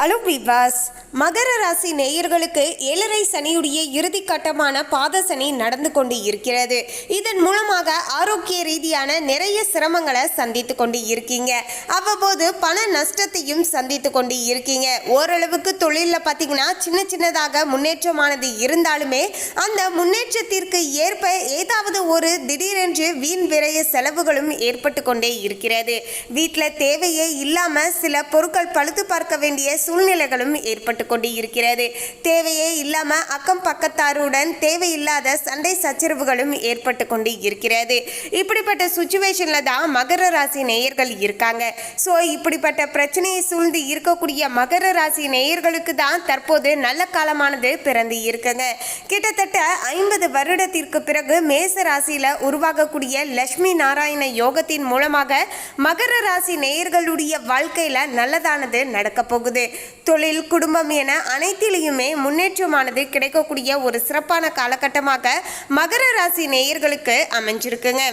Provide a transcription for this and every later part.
Hello விவாஸ் மகர ராசி நேயர்களுக்கு ஏழரை சனியுடைய இறுதி கட்டமான பாத சனி நடந்து கொண்டு இருக்கிறது. இதன் மூலமாக ஆரோக்கிய ரீதியான நிறைய சிரமங்களை சந்தித்து கொண்டு இருக்கீங்க. அவ்வப்போது பண நஷ்டத்தையும் சந்தித்து கொண்டு இருக்கீங்க. ஓரளவுக்கு தொழிலில் பார்த்தீங்கன்னா சின்ன சின்னதாக முன்னேற்றமானது இருந்தாலுமே அந்த முன்னேற்றத்திற்கு ஏற்ப ஏதாவது ஒரு திடீரென்று வீண் விரைய செலவுகளும் ஏற்பட்டு கொண்டே இருக்கிறது. வீட்டில் தேவையே இல்லாமல் சில பொருட்கள் பழுத்து பார்க்க வேண்டிய சூழ்நிலைகளும் ஏற்பட்டு கொண்டு இருக்கிறது தேவையே இல்லாமல் அக்கம் பக்கத்தாருடன் தேவையில்லாத சண்டை சச்சரவுகளும் ஏற்பட்டு கொண்டு இருக்கிறது இப்படிப்பட்ட சுச்சுவேஷனில் தான் மகர ராசி நேயர்கள் இருக்காங்க. ஸோ இப்படிப்பட்ட பிரச்சனையை சூழ்ந்து இருக்கக்கூடிய மகர ராசி நேயர்களுக்கு தான் தற்போது நல்ல காலமானது பிறந்து இருக்குங்க. கிட்டத்தட்ட ஐம்பது வருடத்திற்கு பிறகு மேச ராசியில் உருவாகக்கூடிய லட்சுமி நாராயண யோகத்தின் மூலமாக மகர ராசி நேயர்களுடைய வாழ்க்கையில் நல்லதானது நடக்க போகுது. தொழில் குடும்பம் என அனைத்திலையுமே முன்னேற்றமானது கிடைக்கக்கூடிய ஒரு சிறப்பான காலகட்டமாக மகர ராசி நேயர்களுக்கு அமைஞ்சிருக்குங்க.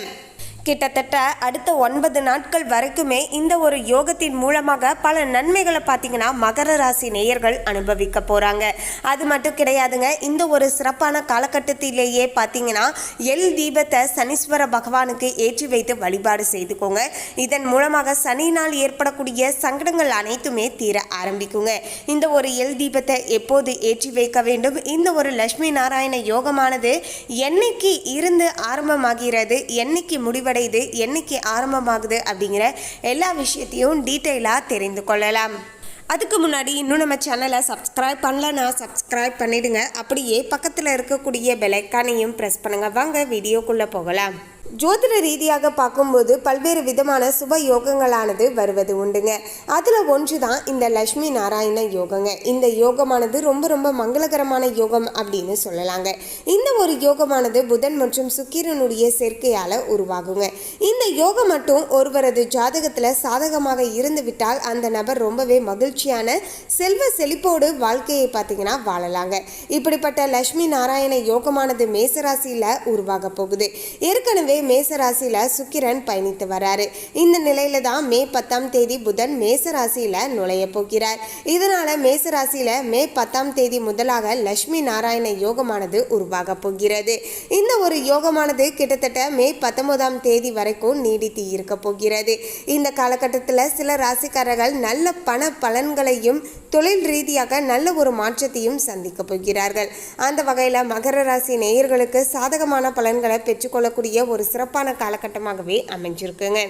கிட்டத்தட்ட அடுத்த ஒன்பது நாட்கள் வரைக்குமே இந்த ஒரு யோகத்தின் மூலமாக பல நன்மைகளை பார்த்தீங்கன்னா மகர ராசி நேயர்கள் அனுபவிக்க போகிறாங்க அது மட்டும் கிடையாதுங்க இந்த ஒரு சிறப்பான காலகட்டத்திலேயே பார்த்தீங்கன்னா எல் தீபத்தை சனீஸ்வர பகவானுக்கு ஏற்றி வைத்து வழிபாடு செய்துக்கோங்க. இதன் மூலமாக சனியினால் ஏற்படக்கூடிய சங்கடங்கள் அனைத்துமே தீர ஆரம்பிக்குங்க. இந்த ஒரு எல் தீபத்தை எப்போது ஏற்றி வைக்க வேண்டும்? இந்த ஒரு லட்சுமி நாராயண யோகமானது என்னைக்கு இருந்து ஆரம்பமாகிறது? என்னைக்கு இது என்னைக்கு ஆரம்பமாகுது அப்படிங்கிற எல்லா விஷயத்தையும் டீட்டெயிலாக தெரிந்து கொள்ளலாம். அதுக்கு முன்னாடி இன்னும் நம்ம சேனலை சப்ஸ்கிரைப் பண்ணலன்னா சப்ஸ்கிரைப் பண்ணிடுங்க. அப்படியே பக்கத்தில் இருக்கக்கூடிய பெலைக்கானையும் ப்ரெஸ் பண்ணுங்க. வாங்க வீடியோக்குள்ளே போகலாம். ஜோதிட ரீதியாக பார்க்கும்போது பல்வேறு விதமான சுப யோகங்களானது வருவது உண்டுங்க. அதில் ஒன்று தான் இந்த லக்ஷ்மி நாராயண யோகங்க. இந்த யோகமானது ரொம்ப ரொம்ப மங்களகரமான யோகம் அப்படின்னு சொல்லலாங்க. இந்த ஒரு யோகமானது புதன் மற்றும் சுக்கிரனுடைய சேர்க்கையால் உருவாகுங்க. இந்த யோகம் மட்டும் ஒருவரது ஜாதகத்தில் சாதகமாக இருந்து விட்டால் அந்த நபர் ரொம்பவே மகிழ்ச்சியான செல்வ செழிப்போடு வாழ்க்கையை பார்த்தீங்கன்னா வாழலாங்க. இப்படிப்பட்ட லக்ஷ்மி நாராயண யோகமானது மேசராசியில் உருவாக போகுது. ஏற்கனவே மேசராசியில் சுக்கிரன் பயணித்து வராரு. இந்த நிலையில தான் மே பத்தாம் தேதி புதன் மேசராசியில் நுழைய போகிறார். இதனால மேசராசியில் மே பத்தாம் தேதி முதலாக லட்சுமி நாராயண யோகமானது உருவாக போகிறது. இந்த ஒரு யோகமானது கிட்டத்தட்ட மே பத்தொன்பதாம் தேதி வரைக்கும் நீடித்து இருக்க போகிறது. இந்த காலகட்டத்தில் சில ராசிக்காரர்கள் நல்ல பண பலன்களையும் தொழில் ரீதியாக நல்ல ஒரு மாற்றத்தையும் சந்திக்க போகிறார்கள். அந்த வகையில் மகர ராசி நேயர்களுக்கு சாதகமான பலன்களை பெற்றுக்கொள்ளக்கூடிய ஒரு சிறப்பான காலகட்டமாகவே அமைஞ்சிருக்குங்க.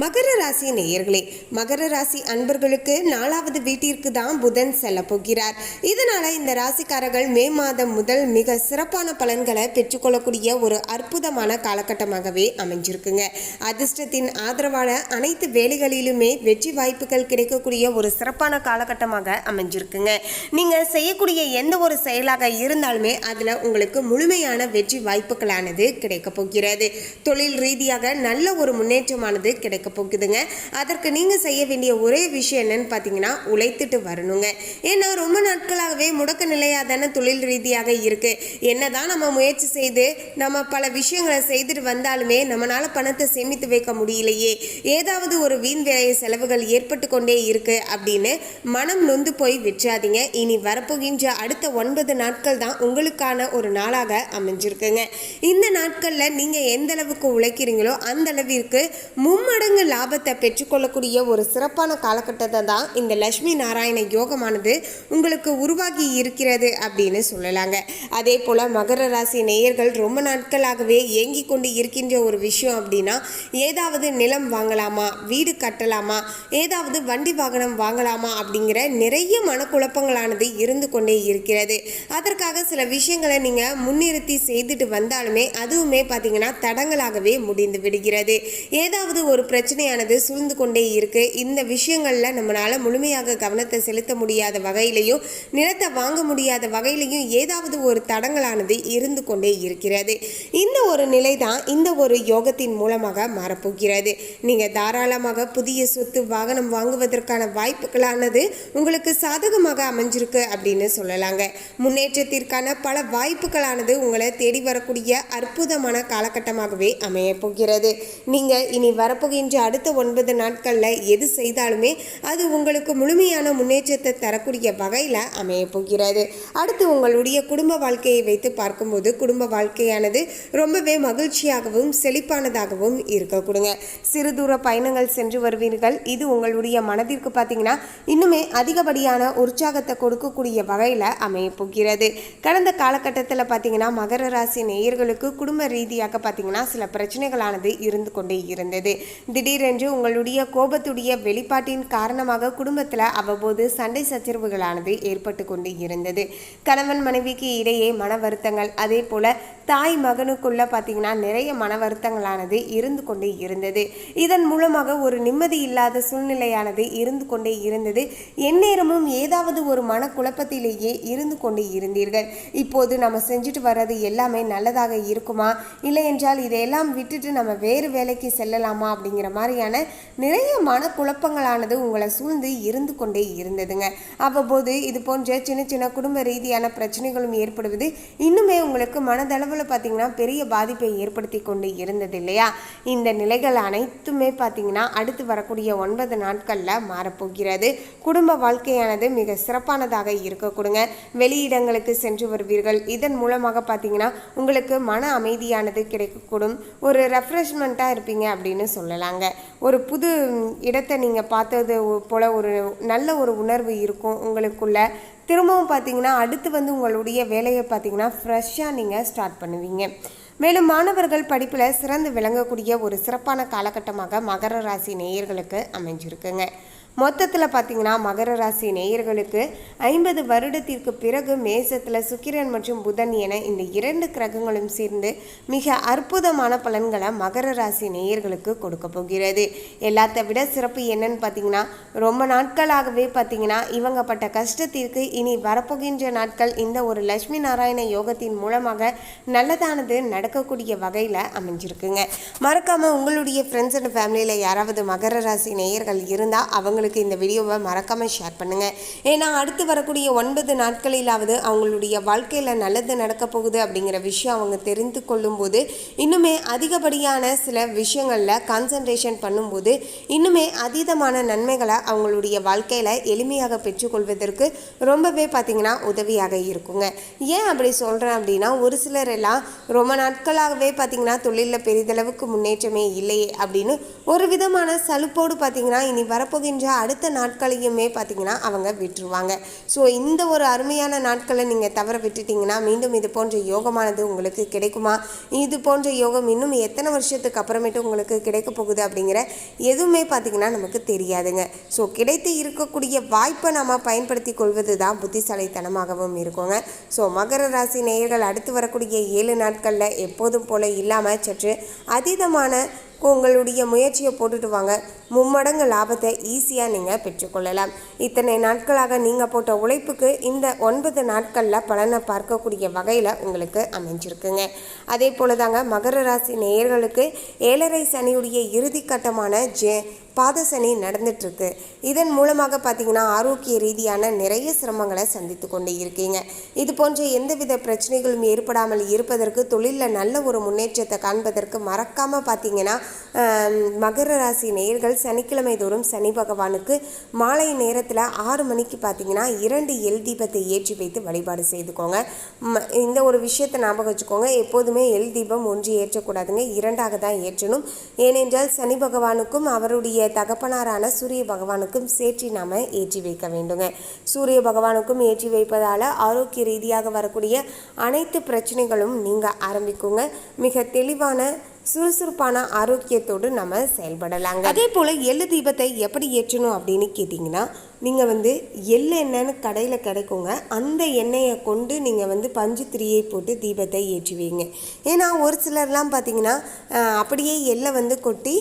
மகர ராசி நேயர்களே மகர ராசி அன்பர்களுக்கு நாலாவது வீட்டிற்கு தான் புதன் செல்ல போகிறார். இதனால இந்த ராசிக்காரர்கள் மே மாதம் முதல் மிக சிறப்பான பலன்களை பெற்றுக்கொள்ளக்கூடிய ஒரு அற்புதமான காலகட்டமாகவே அமைஞ்சிருக்குங்க. அதிர்ஷ்டத்தின் ஆதரவான அனைத்து வேலைகளிலுமே வெற்றி வாய்ப்புகள் கிடைக்கக்கூடிய ஒரு சிறப்பான காலகட்டமாக அமைஞ்சிருக்குங்க. நீங்க செய்யக்கூடிய எந்த ஒரு செயலாக இருந்தாலுமே அதுல உங்களுக்கு முழுமையான வெற்றி வாய்ப்புகளானது கிடைக்க போகிறது. தொழில் ரீதியாக நல்ல ஒரு முன்னேற்றமானது கிடைக்க போகுதுங்க. அதற்கு நீங்கள் செய்ய வேண்டிய ஒரே விஷயம் என்னன்னு பார்த்தீங்கன்னா உழைத்துட்டு வரணுங்க. ஏன்னா ரொம்ப நாட்களாகவே முடக்க நிலையாக தானே தொழில் ரீதியாக இருக்கு. என்னதான் நம்ம முயற்சி செய்து நம்ம பல விஷயங்களை செய்துட்டு வந்தாலுமே நம்மளால் பணத்தை சேமித்து வைக்க முடியலையே. ஏதாவது ஒரு வீண் விரைய செலவுகள் ஏற்பட்டு கொண்டே இருக்கு அப்படின்னு மனம் நொந்து போய் விற்றாதீங்க. இனி வரப்போகின்ற அடுத்த ஒன்பது நாட்கள் தான் உங்களுக்கான ஒரு நாளாக அமைஞ்சிருக்குங்க. இந்த நாட்களில் நீங்கள் எந்த அளவுக்கு உழைக்கிறீங்களோ அந்த அளவிற்கு மும்மடங்கு லாபத்தை பெற்றுக்கொள்ளக்கூடிய ஒரு சிறப்பான காலகட்டத்தை தான் இந்த லக்ஷ்மி நாராயண யோகமானது உங்களுக்கு உருவாகி இருக்கிறது அப்படின்னு சொல்லலாங்க. அதே போல் மகர ராசி நேயர்கள் ரொம்ப நாட்களாகவே ஏங்கி கொண்டு இருக்கின்ற ஒரு விஷயம் அப்படின்னா ஏதாவது நிலம் வாங்கலாமா வீடு கட்டலாமா ஏதாவது வண்டி வாகனம் வாங்கலாமா அப்படிங்கிற நிறைய மனக்குழப்பங்களானது இருந்து கொண்டே இருக்கிறது. அதற்காக சில விஷயங்களை நீங்கள் முன்னிறுத்தி செய்துட்டு வந்தாலுமே அதுவுமே பார்த்தீங்கன்னா தடங்களாகவே முடிந்து விடுகிறது. ஏதாவது ஒரு பிரச்சனையானது சூழ்ந்து கொண்டே இருக்கு. இந்த விஷயங்களில் நம்மளால முழுமையாக கவனத்தை செலுத்த முடியாத வகையிலையும் நிலத்தை வாங்க முடியாத வகையிலையும் ஏதாவது ஒரு தடங்களானது இருந்து கொண்டே இருக்கிறது. இந்த ஒரு நிலை தான் இந்த ஒரு யோகத்தின் மூலமாக மாறப்போகிறது. நீங்கள் தாராளமாக புதிய சொத்து வாகனம் வாங்குவதற்கான வாய்ப்புகளானது உங்களுக்கு சாதகமாக அமைஞ்சிருக்கு அப்படின்னு சொல்லலாங்க. முன்னேற்றத்திற்கான பல வாய்ப்புகளானது உங்களை தேடி வரக்கூடிய அற்புதமான காலகட்டமாகவே அமைய போகிறது நீங்கள் இனி வரப்போகின்ற வரப்போகின்ற அடுத்த ஒன்பது நாட்களில் எது செய்தாலுமே அது உங்களுக்கு முழுமையான முன்னேற்றத்தை தரக்கூடிய வகையில் அமைய போகிறது. அடுத்து உங்களுடைய குடும்ப வாழ்க்கையை வைத்து பார்க்கும்போது குடும்ப வாழ்க்கையானது ரொம்பவே மகிழ்ச்சியாகவும் செழிப்பானதாகவும் இருக்கக்கூடுங்க சிறு தூர பயணங்கள் சென்று வருவீர்கள். இது உங்களுடைய மனதிற்கு பார்த்தீங்கன்னா இன்னுமே அதிகப்படியான உற்சாகத்தை கொடுக்கக்கூடிய வகையில் அமைய போகிறது. கடந்த காலகட்டத்தில் பார்த்தீங்கன்னா மகர ராசி நேயர்களுக்கு குடும்ப ரீதியாக பார்த்தீங்கன்னா சில பிரச்சனைகளானது இருந்து கொண்டே இருந்தது. திடீரென்று உங்களுடைய கோபத்துடைய வெளிப்பாட்டின் காரணமாக குடும்பத்தில் அவ்வப்போது சண்டை சச்சரவுகளானது ஏற்பட்டு கொண்டு இருந்தது. கணவன் மனைவிக்கு இடையே மன வருத்தங்கள் அதே போல தாய் மகனுக்குள்ள பார்த்தீங்கன்னா நிறைய மன வருத்தங்களானது இருந்து கொண்டே இருந்தது. இதன் மூலமாக ஒரு நிம்மதி இல்லாத சூழ்நிலையானது இருந்து கொண்டே இருந்தது. எந்நேரமும் ஏதாவது ஒரு மனக்குழப்பத்திலேயே இருந்து கொண்டு இருந்தீர்கள். இப்போது நம்ம செஞ்சுட்டு வர்றது எல்லாமே நல்லதாக இருக்குமா? இல்லை என்றால் இதையெல்லாம் விட்டுட்டு நம்ம வேறு வேலைக்கு செல்லலாமா? அப்படிங்கிற மாதிரியான நிறைய மனக்குழப்பங்களானது உங்களை சூழ்ந்து இருந்து கொண்டே இருந்ததுங்க. அவ்வப்போது இது போன்ற சின்ன சின்ன குடும்ப ரீதியான பிரச்சனைகளும் ஏற்படுவது இன்னுமே உங்களுக்கு மனதளவில் பார்த்தீங்கன்னா பெரிய பாதிப்பை ஏற்படுத்தி கொண்டு இருந்தது இல்லையா? இந்த நிலைகள் அனைத்துமே பார்த்தீங்கன்னா அடுத்து வரக்கூடிய ஒன்பது நாட்களில் மாறப்போகிறது. குடும்ப வாழ்க்கையானது மிக சிறப்பானதாக இருக்கக்கூடுங்க. வெளியிடங்களுக்கு சென்று வருவீர்கள். இதன் மூலமாக பார்த்தீங்கன்னா உங்களுக்கு மன அமைதியானது கிடைக்கக்கூடும். ஒரு ரெஃப்ரெஷ்மெண்ட்டாக இருப்பீங்க அப்படின்னு சொல்லலாம் சொல்லலாங்க ஒரு புது இடத்தை நீங்கள் பார்த்தது போல ஒரு நல்ல ஒரு உணர்வு இருக்கும் உங்களுக்குள்ள. திரும்பவும் பார்த்தீங்கன்னா அடுத்து வந்து உங்களுடைய வேலையை பார்த்தீங்கன்னா ஃப்ரெஷ்ஷாக நீங்கள் ஸ்டார்ட் பண்ணுவீங்க. மேலும் மாணவர்கள் படிப்பில் சிறந்து விளங்கக்கூடிய ஒரு சிறப்பான காலகட்டமாக மகர ராசி நேயர்களுக்கு அமைஞ்சிருக்குங்க. மொத்தத்தில் பார்த்தீங்கன்னா மகர ராசி நேயர்களுக்கு ஐம்பது வருடத்திற்கு பிறகு மேசத்தில் சுக்கிரன் மற்றும் புதன் என இந்த இரண்டு கிரகங்களும் சேர்ந்து மிக அற்புதமான பலன்களை மகர ராசி நேயர்களுக்கு கொடுக்க போகிறது. எல்லாத்த விட சிறப்பு என்னன்னு பார்த்தீங்கன்னா ரொம்ப நாட்களாகவே பார்த்தீங்கன்னா இவங்க பட்ட கஷ்டத்திற்கு இனி வரப்போகின்ற நாட்கள் இந்த ஒரு லட்சுமி நாராயண யோகத்தின் மூலமாக நல்லதானது நடக்கக்கூடிய வகையில் அமைஞ்சிருக்குங்க. மறக்காமல் உங்களுடைய ஃப்ரெண்ட்ஸ் அண்ட் ஃபேமிலியில் யாராவது மகர ராசி நேயர்கள் இருந்தால் அவங்க அவங்களுக்கு இந்த வீடியோவை மறக்காமல் ஷேர் பண்ணுங்கள் ஏன்னா அடுத்து வரக்கூடிய ஒன்பது நாட்களிலாவது அவங்களுடைய வாழ்க்கையில் நல்லது நடக்க போகுது அப்படிங்கிற விஷயம் அவங்க தெரிந்து கொள்ளும்போது இன்னுமே அதிகப்படியான சில விஷயங்களில் கான்சன்ட்ரேஷன் பண்ணும்போது இன்னுமே அதீதமான நன்மைகளை அவங்களுடைய வாழ்க்கையில் எளிமையாக பெற்றுக்கொள்வதற்கு ரொம்பவே பார்த்திங்கன்னா உதவியாக இருக்குங்க. ஏன் அப்படி சொல்கிறேன் அப்படின்னா ஒரு சிலர் எல்லாம் ரொம்ப நாட்களாகவே பார்த்திங்கன்னா தொழிலில் பெரிதளவுக்கு முன்னேற்றமே இல்லையே அப்படின்னு ஒரு விதமான சலுப்போடு பார்த்திங்கன்னா இனி வரப்போகின்ற அடுத்த நாட்களையுமே பார்த்திங்கன்னா அவங்க விட்டுருவாங்க. ஸோ இந்த ஒரு அருமையான நாட்களை நீங்கள் தவற விட்டுட்டிங்கன்னா மீண்டும் இது போன்ற யோகமானது உங்களுக்கு கிடைக்குமா? இது போன்ற யோகம் இன்னும் எத்தனை வருஷத்துக்கு அப்புறமேட்டு உங்களுக்கு கிடைக்க போகுது அப்படிங்கிற எதுவுமே பார்த்திங்கன்னா நமக்கு தெரியாதுங்க. ஸோ கிடைத்து இருக்கக்கூடிய வாய்ப்பை நம்ம பயன்படுத்தி கொள்வது தான் புத்திசாலித்தனமாகவும் இருக்குங்க. ஸோ மகர ராசி நேயர்கள் அடுத்து வரக்கூடிய ஏழு நாட்களில் எப்போதும் போல இல்லாமல் சற்று அதீதமான உங்களுடைய முயற்சியை போட்டுட்டு வாங்க. மும்மடங்கு லாபத்தை ஈஸியாக நீங்கள் பெற்றுக்கொள்ளலாம். இத்தனை நாட்களாக நீங்கள் போட்ட உழைப்புக்கு இந்த ஒன்பது நாட்களில் பலனை பார்க்கக்கூடிய வகையில் உங்களுக்கு அமைஞ்சிருக்குங்க. அதே போல தாங்க மகர ராசி நேயர்களுக்கு ஏழரை சனியுடைய இறுதி கட்டமான ஜே பாதசனி நடந்துட்டுருக்கு. இதன் மூலமாக பார்த்தீங்கன்னா ஆரோக்கிய ரீதியான நிறைய சிரமங்களை சந்தித்து கொண்டு இருக்கீங்க. இது போன்ற எந்தவித பிரச்சனைகளும் ஏற்படாமல் இருப்பதற்கு தொழிலில் நல்ல ஒரு முன்னேற்றத்தை காண்பதற்கு மறக்காமல் பார்த்தீங்கன்னா மகர ராசி நேயர்கள் சனிக்கிழமை தோறும் சனி பகவானுக்கு மாலை நேரத்தில் ஆறு மணிக்கு பார்த்தீங்கன்னா இரண்டு எல் தீபத்தை ஏற்றி வைத்து வழிபாடு செய்துக்கோங்க. இந்த ஒரு விஷயத்தை ஞாபகம் வச்சுக்கோங்க. எப்போதுமே எல் தீபம் ஒன்று ஏற்றக்கூடாதுங்க. இரண்டாக தான் ஏற்றணும். ஏனென்றால் சனி பகவானுக்கும் அவருடைய தகப்பனாரான சூரிய பகவானுக்கும் சேற்றி நாம் ஏற்றி வைக்க வேண்டுங்க. சூரிய பகவானுக்கும் ஏற்றி வைப்பதால் ஆரோக்கிய ரீதியாக வரக்கூடிய அனைத்து பிரச்சனைகளும் நீங்கள் ஆரம்பிக்குங்க. மிக தெளிவான சுறுசுறுப்பான ஆரோக்கியத்தோடு நம்ம செயல்படலாங்க. அதே போல் எள்ளு தீபத்தை எப்படி ஏற்றணும் அப்படின்னு கேட்டிங்கன்னா நீங்கள் வந்து எள்ளு எண்ணெய்னு கடையில் கிடைக்குங்க. அந்த எண்ணெயை கொண்டு நீங்கள் வந்து பஞ்சு திரியை போட்டு தீபத்தை ஏற்றுவீங்க. ஏன்னா ஒரு சிலர்லாம் பார்த்தீங்கன்னா அப்படியே எள்ளை வந்து கொட்டி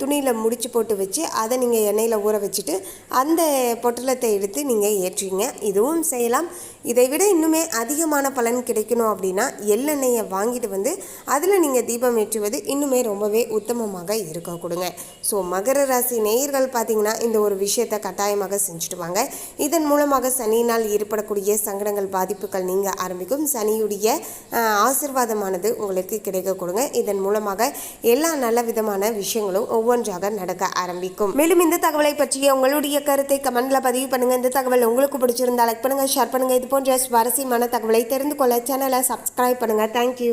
துணியில் முடிச்சு போட்டு வச்சு அதை நீங்கள் எண்ணெயில் ஊற வச்சுட்டு அந்த பொட்டலத்தை எடுத்து நீங்கள் ஏற்றுவீங்க. இதுவும் செய்யலாம். இதை விட இன்னுமே அதிகமான பலன் கிடைக்கணும் அப்படின்னா எள்ளெண்ணெயை வாங்கிட்டு வந்து அதில் நீங்கள் தீபம் ஏற்றுவது இன்னுமே ரொம்பவே உத்தமமாக இருக்க கொடுங்க ஸோ மகர ராசி நேயர்கள் பார்த்தீங்கன்னா இந்த ஒரு விஷயத்தை கட்டாயமாக செஞ்சுட்டு வாங்க. இதன் மூலமாக சனியினால் ஏற்படக்கூடிய சங்கடங்கள் பாதிப்புகள் நீங்க ஆரம்பிக்கும். சனியுடைய ஆசிர்வாதமானது உங்களுக்கு கிடைக்க கொடுங்க. இதன் மூலமாக எல்லா நல்ல விதமான விஷயங்களும் ஒவ்வொன்றாக நடக்க ஆரம்பிக்கும். மேலும் இந்த தகவலை பற்றிய உங்களுடைய கருத்தை கமெண்ட்ல பதிவு பண்ணுங்க. இந்த தகவல் உங்களுக்கு பிடிச்சிருந்தா லைக் பண்ணுங்க ஷேர் பண்ணுங்க. இது போன்ற சுவாரஸ்யமான தகவலை தெரிந்து கொள்ள சேனலை சப்ஸ்கிரைப் பண்ணுங்க. தேங்க்யூ